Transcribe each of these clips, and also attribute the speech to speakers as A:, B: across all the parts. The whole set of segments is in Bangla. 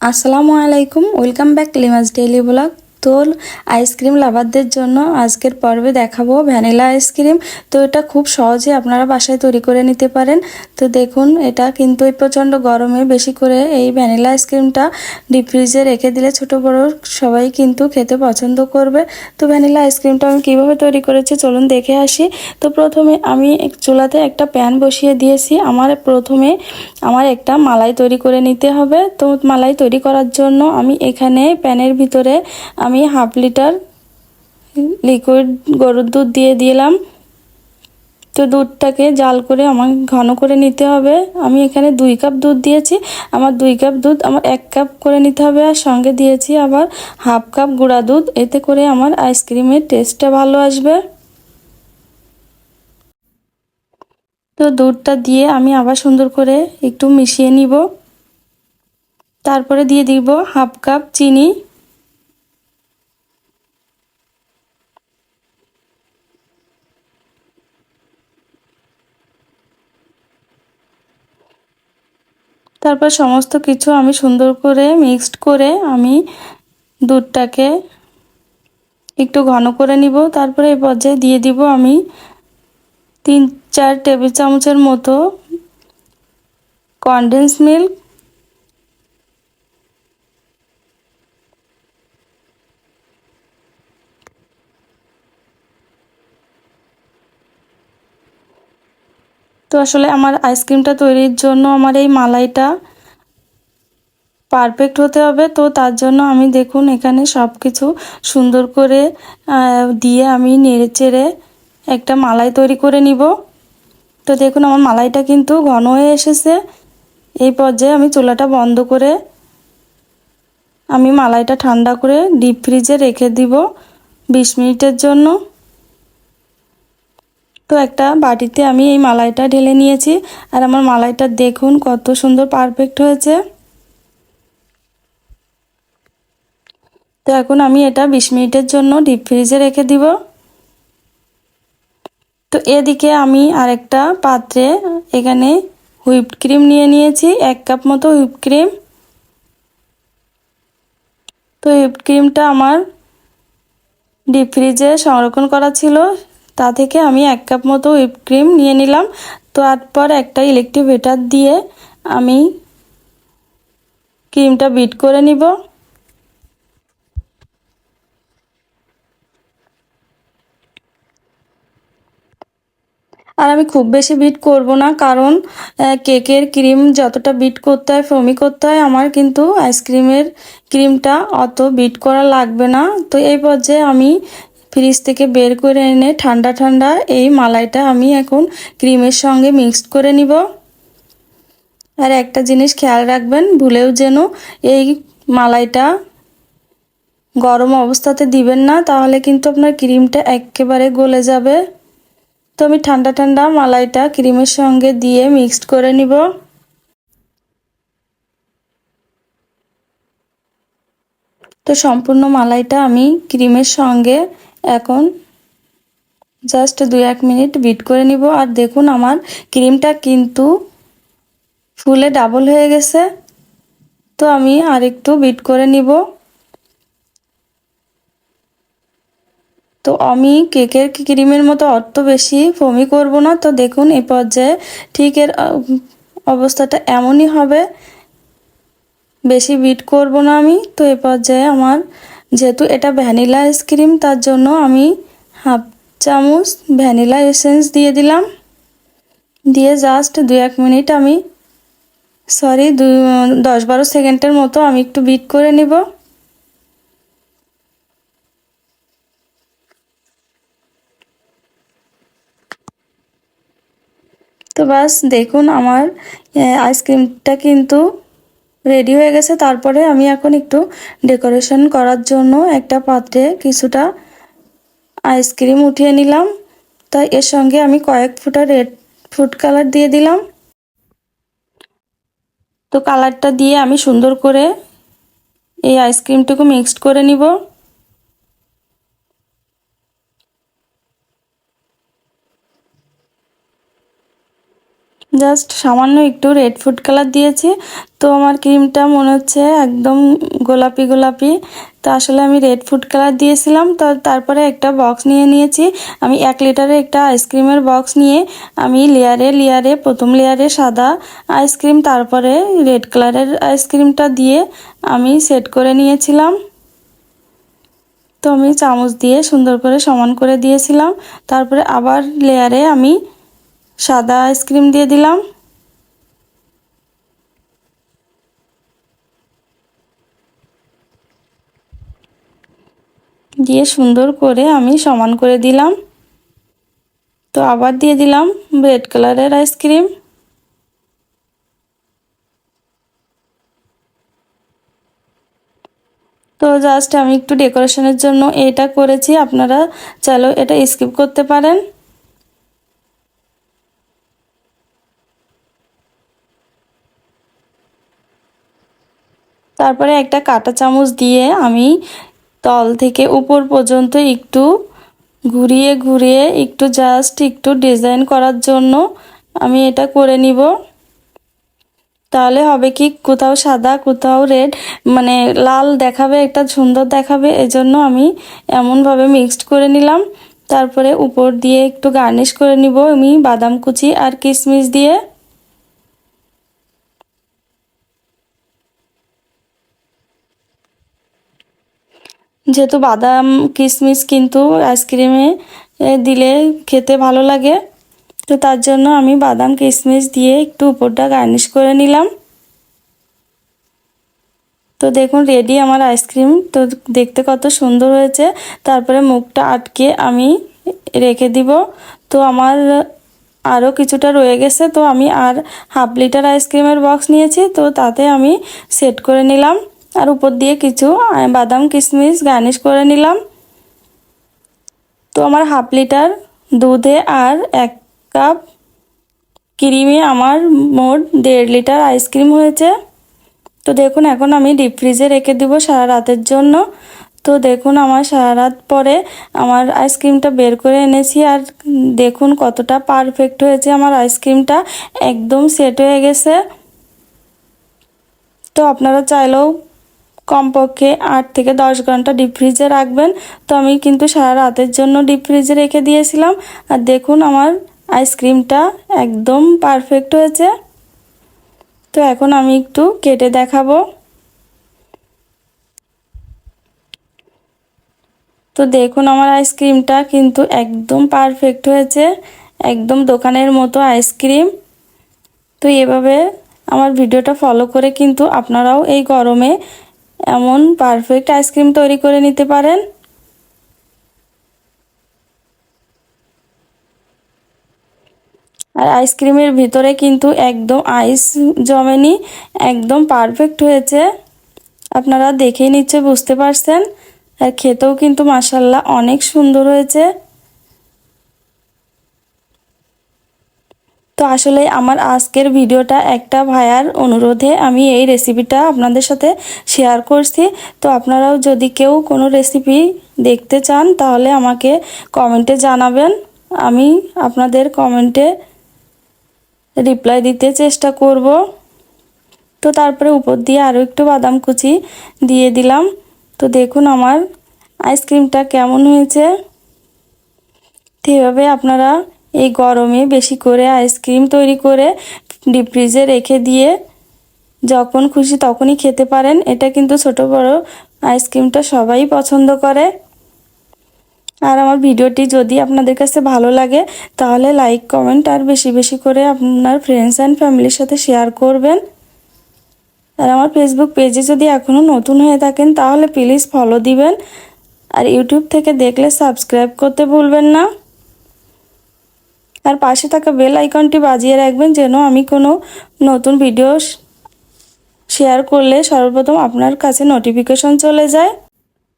A: আসসালামু আলাইকুম welcome back Limas daily blog. তো আইসক্রিম লাভারদের জন্য আজকের পর্বে দেখাবো ভ্যানিলা আইসক্রিম। তো এটা খুব সহজে আপনারা বাসায় তৈরি করে নিতে পারেন। তো দেখুন, এটা কিন্তু এই প্রচণ্ড গরমে বেশি করে এই ভ্যানিলা আইসক্রিমটা ডিপ ফ্রিজে রেখে দিলে ছোট বড় সবাই কিন্তু খেতে পছন্দ করবে। তো ভ্যানিলা আইসক্রিমটা আমি কীভাবে তৈরি করেছি চলুন দেখে আসি। তো প্রথমে আমি চুলাতে একটা প্যান বসিয়ে দিয়েছি। আমার প্রথমে আমার একটা মালাই তৈরি করে নিতে হবে। তো মালাই তৈরি করার জন্য আমি এখানে প্যানের ভিতরে আমি হাফ লিটার লিকুইড গরুর দুধ দিয়ে দিলাম। তো দুধটাকে জাল করে আমার ঘন করে নিতে হবে। আমি এখানে দুই কাপ দুধ দিয়েছি। আমার দুই কাপ দুধ আমার এক কাপ করে নিতে হবে আর সঙ্গে দিয়েছি আবার হাফ কাপ গুঁড়া দুধ। এতে করে আমার আইসক্রিমের টেস্টটা ভালো আসবে। তো দুধটা দিয়ে আমি আবার সুন্দর করে একটু মিশিয়ে নিব। তারপরে দিয়ে দিব হাফ কাপ চিনি। তারপর সমস্ত কিছু আমি সুন্দর করে মিক্সড করে আমি দুধটাকে একটু ঘন করে নিব। তারপরে এই পর্যায়ে দিয়ে দিব আমি তিন, চার টেবিল চামচের মতো কনডেন্স মিল্ক আসলে আমার আইসক্রিমটা তৈরির জন্য আমার এই মালাইটা পারফেক্ট হতে হবে। তো তার জন্য আমি দেখুন এখানে সব কিছু সুন্দর করে দিয়ে আমি নেড়ে চেড়ে একটা মালাই তৈরি করে নিব। তো দেখুন আমার মালাইটা কিন্তু ঘন হয়ে এসেছে। এই পর্যায়ে আমি চুলাটা বন্ধ করে আমি মালাইটা ঠান্ডা করে ডিপ ফ্রিজে রেখে দিব বিশ মিনিটের জন্য। তো একটা বাটিতে আমি এই মালাইটা ঢেলে নিয়েছি। আর আমার মালাইটা দেখুন কত সুন্দর পারফেক্ট হয়েছে। তো এখন আমি এটা বিশ মিনিটের জন্য ডিপ ফ্রিজে রেখে দিব। তো এদিকে আমি আরেকটা পাত্রে এখানে হুইপড ক্রিম নিয়ে নিয়েছি, এক কাপ মতো হুইপ ক্রিম তো হুইপড ক্রিমটা আমার ডিপ ফ্রিজে সংরক্ষণ করা ছিল। তা থেকে আমি এক কাপ মতো হুইপ ক্রিম নিয়ে নিলাম। তো তারপর একটা ইলেকট্রিক বেটার দিয়ে আমি ক্রিমটা বিট করে নিব। আর আমি খুব বেশি বিট করব না, কারণ কেকের ক্রিম যতটা বিট করতে হয় ফমি করতে হয়, আমার কিন্তু আইসক্রিমের ক্রিমটা অত বিট করা লাগবে না। তো এই পর্যায়ে আমি ফ্রিজ থেকে বের করে এনে ঠান্ডা ঠান্ডা এই মালাইটা আমি এখন ক্রিমের সঙ্গে মিক্সড করে নিব। আর একটা জিনিস খেয়াল রাখবেন, ভুলেও যেন এই মালাইটা গরম অবস্থাতে দিবেন না, তাহলে কিন্তু আপনার ক্রিমটা একেবারে গলে যাবে। তো আমি ঠান্ডা ঠান্ডা মালাইটা ক্রিমের সঙ্গে দিয়ে মিক্সড করে নিব। তো সম্পূর্ণ মালাইটা আমি ক্রিমের সঙ্গে এখন জাস্ট দু এক মিনিট বিট করে নিব। আর দেখুন আমার ক্রিমটা কিন্তু ফুলে ডাবল হয়ে গেছে। তো আমি আর একটু বিট করে নিব। তো আমি কেকের ক্রিমের মতো অত বেশি ফমি করব না। তো দেখুন এ পর্যায়ে ঠিক এর অবস্থাটা এমনই হবে। বেশি বিট করব না আমি। তো এ পর্যায়ে আমার যেহেতু এটা ভ্যানিলা আইসক্রিম তার জন্য আমি হাফ চামচ ভ্যানিলা এসেন্স দিয়ে দিলাম। দিয়ে জাস্ট দু এক মিনিট আমি সরি দু দশ বারো সেকেন্ডের মতো আমি একটু বিট করে নিব। তো বাস দেখুন, আমার আইসক্রিমটা কিন্তু রেডি হয়ে গেছে। তারপরে আমি এখন একটু ডেকোরেশন করার জন্য একটা পাত্রে কিছুটা আইসক্রিম উঠিয়ে নিলাম। তাই এর সঙ্গে আমি কয়েক ফুটা রেড ফুড কালার দিয়ে দিলাম। তো কালারটা দিয়ে আমি সুন্দর করে এই আইসক্রিমটুকু মিক্সড করে নিব। জাস্ট সামান্য একটু রেড ফুড কালার দিয়েছি। তো আমার ক্রিমটা মনে হচ্ছে একদম গোলাপি গোলাপি। তো আসলে আমি রেড ফুড কালার দিয়েছিলাম। তো তারপরে একটা বক্স নিয়ে নিয়েছি। আমি এক লিটারের একটা আইসক্রিমের বক্স নিয়ে আমি লেয়ারে লেয়ারে প্রথম লেয়ারে সাদা আইসক্রিম তারপরে রেড কালারের আইসক্রিমটা দিয়ে আমি সেট করে নিয়েছিলাম। তো আমি চামচ দিয়ে সুন্দর করে সমান করে দিয়েছিলাম। তারপরে আবার লেয়ারে আমি সাদা আইসক্রিম দিয়ে দিলাম। দিয়ে সুন্দর করে আমি সমান করে দিলাম। তো আবার দিয়ে দিলাম রেড কালারের আইসক্রিম তো জাস্ট আমি একটু ডেকোরেশনের জন্য এটা করেছি, আপনারা চলো এটা স্কিপ করতে পারেন। তারপরে একটা কাঁটা চামচ দিয়ে আমি তল থেকে উপর পর্যন্ত একটু ঘুরিয়ে ঘুরিয়ে একটু জাস্ট একটু ডিজাইন করার জন্য আমি এটা করে নিব। তাহলে হবে কি কোথাও সাদা, কোথাও রেড মানে লাল দেখাবে, একটা সুন্দর দেখাবে, এজন্য আমি এমনভাবে মিক্সড করে নিলাম। তারপরে উপর দিয়ে একটু গার্নিশ করে নিব আমি বাদাম কুচি আর কিশমিশ দিয়ে। যেহেতু বাদাম কিশমিশ কিন্তু আইসক্রিমে দিলে খেতে ভালো লাগে। তো তার জন্য আমি বাদাম কিশমিশ দিয়ে একটু উপরটা গার্নিশ করে নিলাম। তো দেখুন, রেডি আমার আইসক্রিম। তো দেখতে কত সুন্দর হয়েছে। তারপরে মুখটা আটকে আমি রেখে দিব। তো আমার আরও কিছুটা রয়ে গেছে। তো আমি আর হাফ লিটার আইসক্রিমের বক্স নিয়েছি। তো তাতে আমি সেট করে নিলাম। আর উপর দিয়ে কিছু বাদাম, কিশমিশ গার্নিশ করে নিলাম। তো আমার হাফ লিটার দুধে আর এক কাপ ক্রিমে আমার মোট দেড় লিটার আইসক্রিম হয়েছে। তো দেখুন, এখন আমি ডিপ ফ্রিজে রেখে দিব সারা রাতের জন্য। তো দেখুন, আমার সারা রাত পরে আমার আইসক্রিমটা বের করে এনেছি আর দেখুন কতটা পারফেক্ট হয়েছে আমার আইসক্রিমটা একদম সেট হয়ে গেছে। তো আপনারা চাইলেও কমপক্ষে আট থেকে দশ ঘণ্টা ডিপ ফ্রিজে রাখবেন। তো আমি কিন্তু সারা রাতের জন্য ডিপ ফ্রিজে রেখে দিয়েছিলাম। আর দেখুন আমার আইসক্রিমটা একদম পারফেক্ট হয়েছে। তো এখন আমি একটু কেটে দেখাবো। তো দেখুন আমার আইসক্রিমটা কিন্তু একদম পারফেক্ট হয়েছে। একদম দোকানের মতো আইসক্রিম তো এভাবে আমার ভিডিওটা ফলো করে কিন্তু আপনারাও এই গরমে এমন পারফেক্ট আইসক্রিম তৈরি করে নিতে পারেন। আর আইসক্রিমের ভিতরে কিন্তু একদম আইস জমেনি, একদম পারফেক্ট হয়েছে। আপনারা দেখেই নিচ্ছে বুঝতে পারছেন। আর খেতেও কিন্তু মাসাল্লাহ অনেক সুন্দর হয়েছে। তো আসলে আমার আজকের ভিডিওটা একটা ভাইয়ার অনুরোধে আমি এই রেসিপিটা আপনাদের সাথে শেয়ার করছি। তো আপনারাও যদি কেউ কোনো রেসিপি দেখতে চান, তাহলে আমাকে কমেন্টে জানাবেন। আমি আপনাদের কমেন্টে রিপ্লাই দিতে চেষ্টা করব। তো তারপরে উপর দিয়ে আরও একটু বাদাম কুচি দিয়ে দিলাম। তো দেখুন আমার আইসক্রিমটা কেমন হয়েছে। এভাবে আপনারা এই গরমে বেশি করে আইসক্রিম তৈরি করে ডিপ ফ্রিজে রেখে দিয়ে যখন খুশি তখনই খেতে পারেন। এটা কিন্তু ছোট বড় আইসক্রিমটা সবাই পছন্দ করে। আর আমার ভিডিওটি যদি আপনাদের কাছে ভালো লাগে, তাহলে লাইক কমেন্ট আর বেশি বেশি করে আপনার ফ্রেন্ডস অ্যান্ড ফ্যামিলির সাথে শেয়ার করবেন। আর আমার ফেসবুক পেজে যদি এখনও নতুন হয়ে থাকেন, তাহলে প্লিজ ফলো দিবেন। আর ইউটিউব থেকে দেখলে সাবস্ক্রাইব করতে ভুলবেন না। আর পাশে থাকা বেল আইকনটি বাজিয়ে রাখবেন যেন আমি কোনো নতুন ভিডিও শেয়ার করলে সর্বপ্রথম আপনার কাছে নোটিফিকেশন চলে যায়।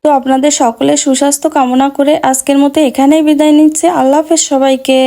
A: তো আপনাদের সকলের সুস্বাস্থ্য কামনা করে আজকের মতো এখানেই বিদায় নিচ্ছে। আল্লাহ হাফেজ সবাইকে।